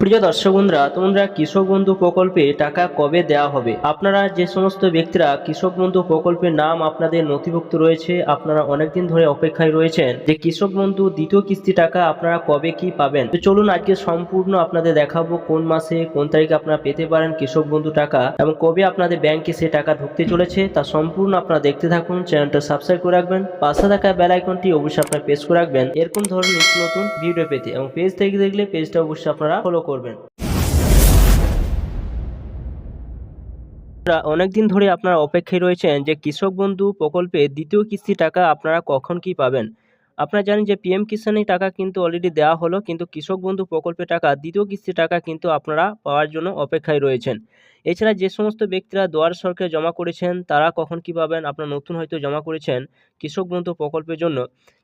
প্রিয় দর্শক বন্ধুরা, তোমরা কৃষক বন্ধু প্রকল্পে টাকা কবে দেওয়া হবে? আপনারা যে সমস্ত ব্যক্তিরা কৃষক বন্ধু প্রকল্পের নাম আপনাদের নথিভুক্ত রয়েছে, আপনারা অনেকদিন ধরে অপেক্ষায় রয়েছেন যে কৃষক বন্ধু দ্বিতীয় কিস্তি টাকা আপনারা কবে কি পাবেন? তো চলুন আজকে সম্পূর্ণ আপনাদের দেখাবো কোন মাসে, কোন তারিখে আপনারা পেতে পারেন কৃষক বন্ধু টাকা এবং কবে আপনাদের ব্যাংকে সে টাকা ঢুকতে চলেছে তা সম্পূর্ণ আপনারা দেখতে থাকুন, চ্যানেলটা সাবস্ক্রাইব করে রাখবেন, পাশে থাকা বেল আইকনটি অবশ্যই আপনারা প্রেস করে রাখবেন। এরকম ধরনের নতুন ভিডিও পেতে এবং পেজ থেকে দেখলে পেজটা অবশ্যই আপনারা ফলো করবেন। অনেকদিন ধরে আপনারা অপেক্ষায় রয়েছেন যে কৃষক বন্ধু প্রকল্পে দ্বিতীয় কিস্তি টাকা আপনারা কখন কি পাবেন? আপনারা জানেন যে পিএম কিষানের টাকা কিন্তু অলরেডি দেওয়া হলো, কিন্তু কৃষক বন্ধু প্রকল্পের টাকা, দ্বিতীয় কিস্তি টাকা কিন্তু আপনারা পাওয়ার জন্য অপেক্ষায় রয়েছেন। এছাড়া যে সমস্ত ব্যক্তিরা দুয়ার সরকারে জমা করেছেন, তারা কখন কি পাবেন, আপনারা নতুন হয়তো জমা করেছেন কৃষক বন্ধু প্রকল্পের জন্য।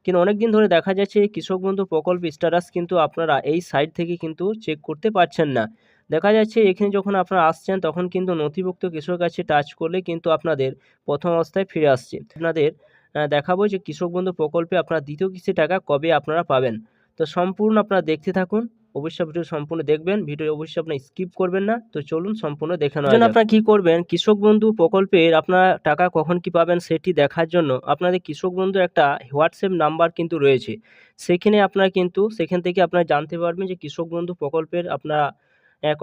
কিন্তু অনেক দিন ধরে দেখা যাচ্ছে কৃষক বন্ধু প্রকল্প স্ট্যাটাস কিন্তু আপনারা এই সাইট থেকে কিন্তু চেক করতে পারছেন না। দেখা যাচ্ছে এখানে যখন আপনারা আসছেন, তখন কিন্তু নথিভুক্ত কৃষক কাছে টাচ করলে কিন্তু আপনাদের প্রথম অবস্থায় ফিরে আসছে। আপনাদের দেখাবো যে কৃষক বন্ধু প্রকল্পে আপনারা দ্বিতীয় কিস্তি টাকা কবে আপনারা পাবেন। তো সম্পূর্ণ আপনারা দেখতে থাকুন অবশ্যই ভিডিও সম্পূর্ণ দেখবেন ভিডিও অবশ্যই আপনার স্কিপ করবেন না। তো চলুন সম্পূর্ণ দেখে নেওয়া জন্য আপনারা কি করবেন কৃষক বন্ধু প্রকল্পের আপনারা টাকা কখন কি পাবেন সেটি দেখার জন্য আপনাদের কৃষক বন্ধু একটা হোয়াটসঅ্যাপ নাম্বার কিন্তু রয়েছে। সেখানে আপনারা কিন্তু সেখান থেকে আপনারা জানতে পারবেন যে কৃষক বন্ধু প্রকল্পের আপনারা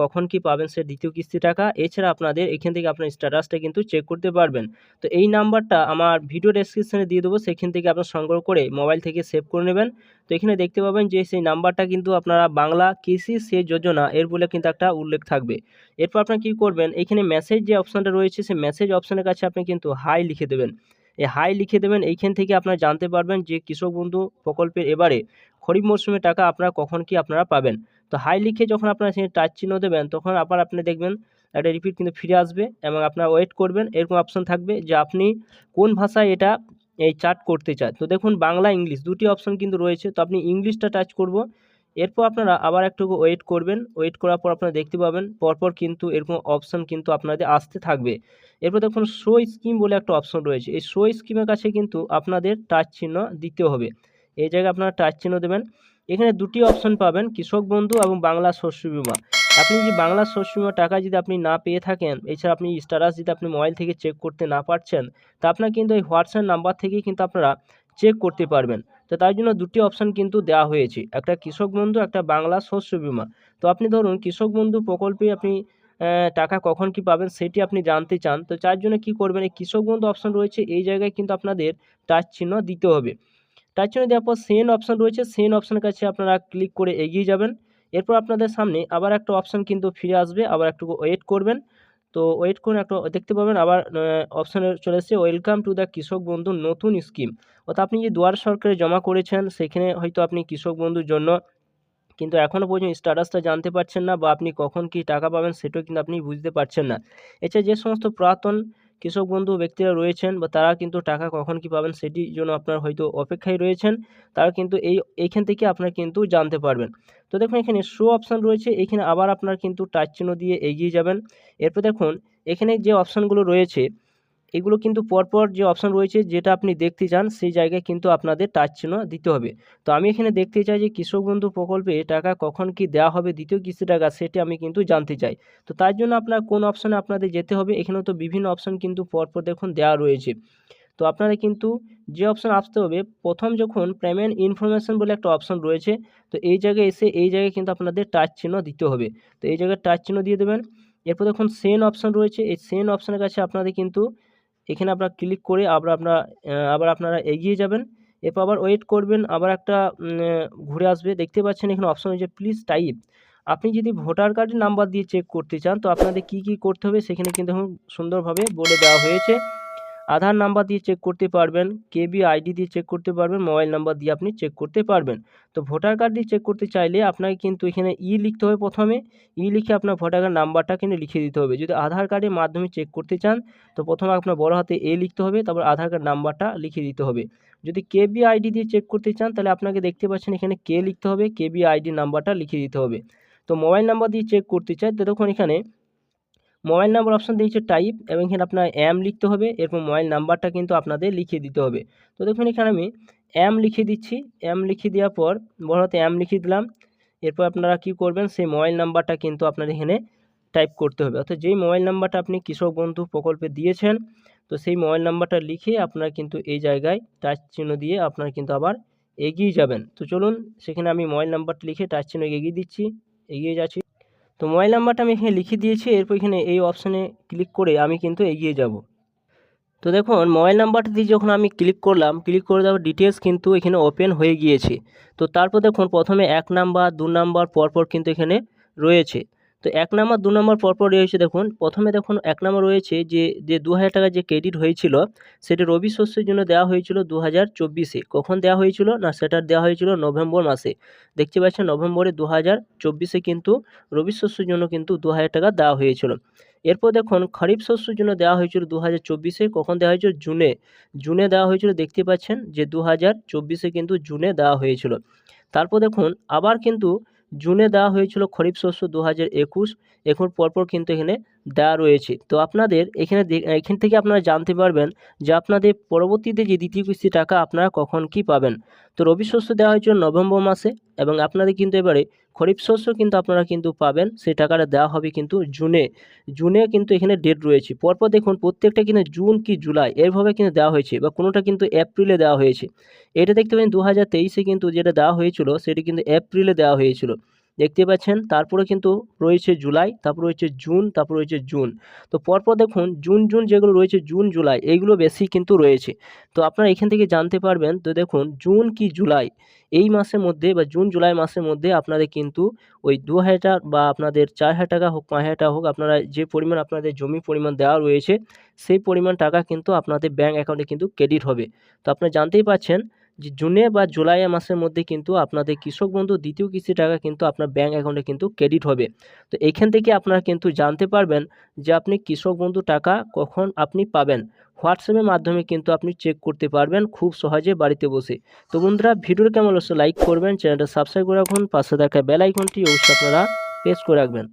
কখন কি পাবেন সে দ্বিতীয় কিস্তি টাকা। এছাড়া আপনাদের এখান থেকে আপনার স্ট্যাটাসটা কিন্তু চেক করতে পারবেন। তো এই নাম্বারটা আমার ভিডিও ডেসক্রিপশনে দিয়ে দেবো, সেখান থেকে আপনার সংগ্রহ করে মোবাইল থেকে সেভ করে নেবেন। তো এখানে দেখতে পাবেন যে সেই নাম্বারটা কিন্তু আপনারা বাংলা কৃষি সে যোজনা এর বলে কিন্তু একটা উল্লেখ থাকবে। এরপর আপনারা কী করবেন, এখানে মেসেজ যে অপশানটা রয়েছে, সেই মেসেজ অপশানের কাছে আপনি কিন্তু হাই লিখে দেবেন। এই হাই লিখে দেবেন এইখান থেকে আপনারা জানতে পারবেন যে কৃষক বন্ধু প্রকল্পের এবারে খরিফ মরশুমে টাকা আপনারা কখন কি আপনারা পাবেন। তো হাই লিখে যখন আপনারা সেখানে টাচ চিহ্ন দেবেন, তখন আবার আপনি দেখবেন একটা রিপিট কিন্তু ফিরে আসবে এবং আপনারা ওয়েট করবেন, এরকম অপশন থাকবে যে আপনি কোন ভাষায় এটা এই চার্ট করতে চান। তো দেখুন বাংলা, ইংলিশ দুটি অপশন কিন্তু রয়েছে, তো আপনি ইংলিশটা টাচ করব, এরপর আপনারা আবার একটু ওয়েট করবেন ওয়েট করার পর আপনারা দেখতে পাবেন, পরপর কিন্তু এরকম অপশন কিন্তু আপনাদের আসতে থাকবে। এরপর দেখুন শো স্কিম বলে একটা অপশন রয়েছে, এই শো স্কিমের কাছে কিন্তু আপনাদের টাচ চিহ্ন দিতে হবে। এই জায়গায় আপনারা টাচ চিহ্ন দেবেন এখানে দুটি অপশন পাবেন, কৃষক বন্ধু এবং বাংলা শস্য বিমা। আপনি যদি বাংলা শস্য বিমা টাকা যদি আপনি না পেয়ে থাকেন, এছাড়া আপনি স্ট্যাটাস যদি আপনি মোবাইল থেকে চেক করতে না পারছেন, তা আপনার কিন্তু এই হোয়াটসঅ্যাপ নাম্বার থেকেই কিন্তু আপনারা চেক করতে পারবেন। তো তার জন্য দুটি অপশন কিন্তু দেওয়া হয়েছে, একটা কৃষক বন্ধু, একটা বাংলা শস্য বিমা। তো আপনি ধরুন, কৃষক বন্ধু প্রকল্পে আপনি টাকা কখন কি পাবেন সেটি আপনি জানতে চান। তো তার জন্য কি করবেন, এই কৃষক বন্ধু অপশন রয়েছে, এই জায়গায় কিন্তু আপনাদের টাচ চিহ্ন দিতে হবে। টাচ চিহ্ন দেওয়ার পর সেন অপশন রয়েছে। সেন অপশনের কাছে আপনারা ক্লিক করে এগিয়ে যাবেন। এরপর আপনাদের সামনে আবার একটা অপশন কিন্তু ফিরে আসবে। আবার একটু ওয়েট করবেন। তো ওয়েট করুন একটু দেখতে পাবেন। আবার অপশানে চলে এসেছে ওয়েলকাম টু দ্য কৃষক বন্ধু নতুন স্কিম অর্থাৎ আপনি যে দুয়ার সরকারে জমা করেছেন, সেখানে হয়তো আপনি কৃষক বন্ধুর জন্য কিন্তু এখনও পর্যন্ত স্ট্যাটাসটা জানতে পারছেন না বা আপনি কখন কি টাকা পাবেন, সেটাও কিন্তু আপনি বুঝতে পারছেন না। এছাড়া যে সমস্ত পুরাতন কৃষক বন্ধু ব্যক্তিরা রয়েছেন বা তারা কিন্তু টাকা কখন কি পাবেন সেটির জন্য আপনার হয়তো অপেক্ষায় রয়েছেন, তারা কিন্তু এই, এইখান থেকে আপনার কিন্তু জানতে পারবেন। তো দেখুন এখানে শো অপশান রয়েছে, এখানে আবার আপনার কিন্তু টাচ চিহ্ন দিয়ে এগিয়ে যাবেন। এরপর দেখুন, এখানে যে অপশানগুলো রয়েছে এগুলো কিন্তু পরপর যে অপশান রয়েছে যেটা আপনি দেখতে চান, সেই জায়গায় কিন্তু আপনাদের টাচ চিহ্ন দিতে হবে। তো আমি এখানে দেখতে চাই যে কৃষক বন্ধু প্রকল্পে টাকা কখন কি দেওয়া হবে, দ্বিতীয় কিস্তি টাকা সেটি আমি কিন্তু জানতে চাই। তো তার জন্য আপনার কোন অপশানে আপনাদের যেতে হবে, এখানেও তো বিভিন্ন অপশান কিন্তু পরপর দেখুন দেওয়া রয়েছে। তো আপনারা কিন্তু যে অপশান আসতে হবে, প্রথম যখন পেমেন্ট ইনফরমেশন বলে একটা অপশান রয়েছে, তো এই জায়গায় এসে এই জায়গায় কিন্তু আপনাদের টাচ চিহ্ন দিতে হবে। তো এই জায়গায় টাচ চিহ্ন দিয়ে দেবেন। এরপর দেখুন সেন অপশান রয়েছে, এই সেন অপশানের কাছে আপনাদের কিন্তু এখানে আপনারা ক্লিক করে আবার আপনারা আবার আপনারা এগিয়ে যাবেন। এরপর আবার ওয়েট করবেন, আবার একটা ঘুরে আসবে। দেখতে পাচ্ছেন এখানে অপশন হয়েছে প্লিজ টাইপ আপনি যদি ভোটার কার্ডের নাম্বার দিয়ে চেক করতে চান, তো আপনাদের কি কি করতে হবে সেখানে কিন্তু সুন্দরভাবে বলে দেওয়া হয়েছে। আধার নাম্বার দিয়ে চেক করতে পারবেন কেবি আইডি দিয়ে চেক করতে পারবেন মোবাইল নাম্বার দিয়ে আপনি চেক করতে পারবেন। তো ভোটার কার্ড দিয়ে চেক করতে চাইলে আপনাকে কিন্তু এখানে ই লিখতে হবে প্রথমে। ই লিখে আপনার ভোটার কার্ড নাম্বারটা কিন্তু লিখে দিতে হবে। যদি আধার কার্ডের মাধ্যমে চেক করতে চান, তো প্রথমে আপনার বড় হাতে এ লিখতে হবে, তারপর আধার কার্ড নাম্বারটা লিখে দিতে হবে। যদি কেবি আইডি দিয়ে চেক করতে চান, তাহলে আপনাকে দেখতে পাচ্ছেন এখানে কে লিখতে হবে কেবি আইডি নাম্বারটা লিখে দিতে হবে। তো মোবাইল নাম্বার দিয়ে চেক করতে চাই, তো তখন এখানে মোবাইল নাম্বার অপশান দিয়েছে টাইপ এবং এখানে আপনার অ্যাম লিখতে হবে। এরপর মোবাইল নাম্বারটা কিন্তু আপনাদের লিখিয়ে দিতে হবে। তো দেখুন এখানে আমি অ্যাম লিখে দিচ্ছি। অ্যাম লিখে দেওয়ার পর বড় হাতে অ্যাম লিখে দিলাম। এরপর আপনারা কি করবেন? সেই মোবাইল নাম্বারটা কিন্তু আপনার এখানে টাইপ করতে হবে। অর্থাৎ যেই মোবাইল নাম্বারটা আপনি কৃষক বন্ধু প্রকল্পে দিয়েছেন, তো সেই মোবাইল নাম্বারটা লিখে আপনারা কিন্তু এই জায়গায় টাচ চিহ্ন দিয়ে আপনারা কিন্তু আবার এগিয়ে যাবেন। তো চলুন, সেখানে আমি মোবাইল নাম্বারটা লিখে টাচ চিহ্ন এগিয়ে দিচ্ছি। এগিয়ে যাচ্ছি। তো মোবাইল নাম্বারটা আমি এখানে লিখে দিয়েছি, এরপর এখানে এই অপশানে ক্লিক করে আমি কিন্তু এগিয়ে যাব। তো দেখুন, মোবাইল নাম্বারটা দিয়ে যখন আমি ক্লিক করলাম, ক্লিক করে দেওয়ার ডিটেলস কিন্তু এখানে ওপেন হয়ে গিয়েছে। তো তারপর দেখুন, প্রথমে এক নাম্বার, দু নাম্বার, পরপর কিন্তু এখানে রয়েছে। তো এক নাম্বার, দু নাম্বার পরপর রয়েছে দেখুন। প্রথমে দেখুন এক নাম্বার রয়েছে যে যে দু হাজার টাকা যে ক্রেডিট হয়েছিল, সেটা রবি শস্যের জন্য দেওয়া হয়েছিল দু হাজার চব্বিশে। কখন দেওয়া হয়েছিল? না, সেটা দেওয়া হয়েছিল নভেম্বর মাসে। দেখতে পাচ্ছেন, নভেম্বরে দু হাজার চব্বিশে কিন্তু রবি শস্যের জন্য কিন্তু দু হাজার টাকা দেওয়া হয়েছিল। এরপর দেখুন, খরিফ শস্যের জন্য দেওয়া হয়েছিল দু হাজার চব্বিশে, কখন দেওয়া হয়েছিল? জুনে। জুনে দেওয়া হয়েছিল, দেখতে পাচ্ছেন যে দু হাজার চব্বিশে কিন্তু জুনে দেওয়া হয়েছিল। তারপর দেখুন, আবার কিন্তু জুনে দেওয়া হয়েছিল খরিফ শস্য দু হাজার একুশ। এখন পরপর কিন্তু এখানে দেওয়া রয়েছে। তো আপনাদের এখানে এখান থেকে আপনারা জানতে পারবেন যে আপনাদের পরবর্তীতে যে দ্বিতীয় কিস্তি টাকা আপনারা কখন কি পাবেন। তো রবি শস্য দেওয়া হয়েছিল নভেম্বর মাসে এবং আপনাদের কিন্তু এবারে খরিফ শস্য কিন্তু আপনারা কিন্তু পাবেন। সেই টাকাটা দেওয়া হবে কিন্তু জুনে। জুনে কিন্তু এখানে ডেট রয়েছে। পরপর দেখুন প্রত্যেকটা কিন্তু জুন কি জুলাই এরভাবে কিন্তু দেওয়া হয়েছে বা কোনোটা কিন্তু এপ্রিলে দেওয়া হয়েছে। এটা দেখতে পাবেন দু হাজার কিন্তু যেটা দেওয়া হয়েছিল সেটি কিন্তু এপ্রিলে দেওয়া হয়েছিল। দেখতে পাচ্ছেন, তারপরে কিন্তু রয়েছে জুলাই, তারপর রয়েছে জুন, তারপর রয়েছে জুন। তো পরপর দেখুন, জুন জুন যেগুলো রয়েছে, জুন, জুলাই এইগুলো বেশি কিন্তু রয়েছে। তো আপনারা এখান থেকে জানতে পারবেন, তো দেখুন, জুন কি জুলাই? এই মাসের মধ্যে বা জুন, জুলাই মাসের মধ্যে আপনাদের কিন্তু ওই দু হাজার বা আপনাদের চার হাজার টাকা হোক, পাঁচ হাজার হোক, আপনারা যে পরিমাণ আপনাদের জমি পরিমাণ দেওয়া রয়েছে, সেই পরিমাণ টাকা কিন্তু আপনাদের ব্যাঙ্ক অ্যাকাউন্টে কিন্তু ক্রেডিট হবে। তো আপনারা জানতেই পাচ্ছেন যে জুনে বা জুলাই মাসের মধ্যে কিন্তু আপনাদের কৃষক বন্ধু দ্বিতীয় কিস্তি টাকা কিন্তু আপনার ব্যাঙ্ক অ্যাকাউন্টে কিন্তু ক্রেডিট হবে। তো এখান থেকে আপনারা কিন্তু জানতে পারবেন যে আপনি কৃষক বন্ধু টাকা কখন আপনি পাবেন। হোয়াটসঅ্যাপের মাধ্যমে কিন্তু আপনি চেক করতে পারবেন খুব সহজে বাড়িতে বসে। তো বন্ধুরা, ভিডিওর কেমন অবশ্যই লাইক করবেন, চ্যানেলটা সাবস্ক্রাইব করে রাখুন, পাশে থাকা বেল আইকনটি অবশ্যই আপনারা প্রেস করে রাখবেন।